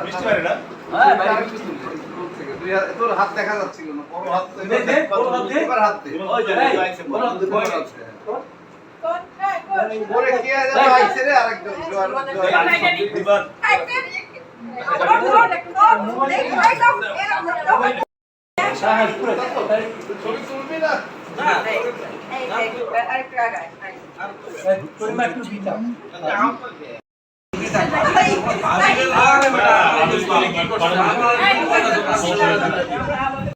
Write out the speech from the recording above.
বৃষ্টি পারে না হ্যাঁ, বাইরে আরেকটু হাত- তোর হাত দেখা যাচ্ছিল না বড় হাত দে, দে, বড় হাত দে। এবার হাত দে। ওই যে, বড় হাত দে, বড় হাত। দে। ওরে কে আছে আইছে রে আরেকজন জোয়ার জোয়ার হ্যাঁ, পুরো। ছবি তুলবি না এই, তোর মা একটু দিতাম। আরে বেটা